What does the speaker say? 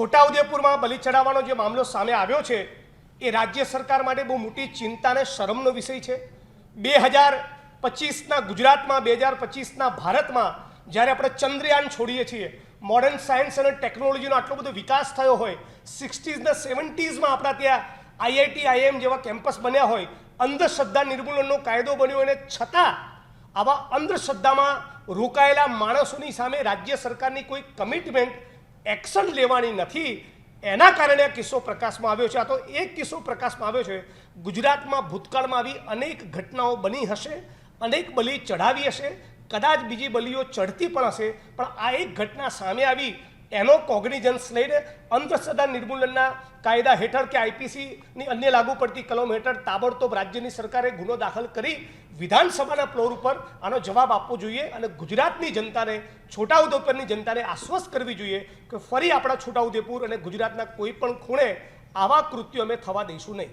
છોટાઉદેપુરમાં બલિ ચડાવવાનો જે મામલો સામે આવ્યો છે, એ રાજ્ય સરકાર માટે બહુ મોટી ચિંતા અને શરમનો વિષય છે. બે હજાર પચીસના ગુજરાતમાં, બે હજાર પચીસના ભારતમાં જ્યારે આપણે ચંદ્રયાન છોડીએ છીએ મોડર્ન સાયન્સ અને ટેકનોલોજીનો આટલો બધો વિકાસ થયો હોય સિક્સટીઝના સેવન્ટીઝમાં આપણા ત્યાં આઈઆઈટી આઈએમ જેવા કેમ્પસ બન્યા હોય, અંધશ્રદ્ધા નિર્મૂલનનો કાયદો બન્યો અને છતાં આવા અંધશ્રદ્ધામાં રોકાયેલા માણસોની સામે રાજ્ય સરકારની કોઈ કમિટમેન્ટ એક્શન લેવાની નથી. એના કારણે આ કિસ્સો પ્રકાશમાં આવ્યો છે. આ તો એક કિસ્સો પ્રકાશમાં આવ્યો છે. ગુજરાતમાં ભૂતકાળમાં આવી અનેક ઘટનાઓ બની હશે, અનેક બલી ચઢાવી હશે. કદાચ બીજી બલીઓ ચડતી પણ હશે. પણ આ એક ઘટના સામે આવી એનો કોગ્નિઝન્સ લઈને અંધશ્રદ્ધા નિર્મૂલનના કાયદા હેઠળ કે આઈપીસીની અન્ય લાગુ પડતી કલમ હેઠળ તાબડતોબ રાજ્યની સરકારે ગુનો દાખલ કરી વિધાનસભાના ફ્લોર ઉપર આનો જવાબ આપવો જોઈએ અને ગુજરાતની જનતાને, છોટાઉદેપુરની જનતાને આશ્વસ્ત કરવી જોઈએ કે ફરી આપણા છોટાઉદેપુર અને ગુજરાતના કોઈ પણ ખૂણે આવા કૃત્યો અમે થવા દઈશું નહીં.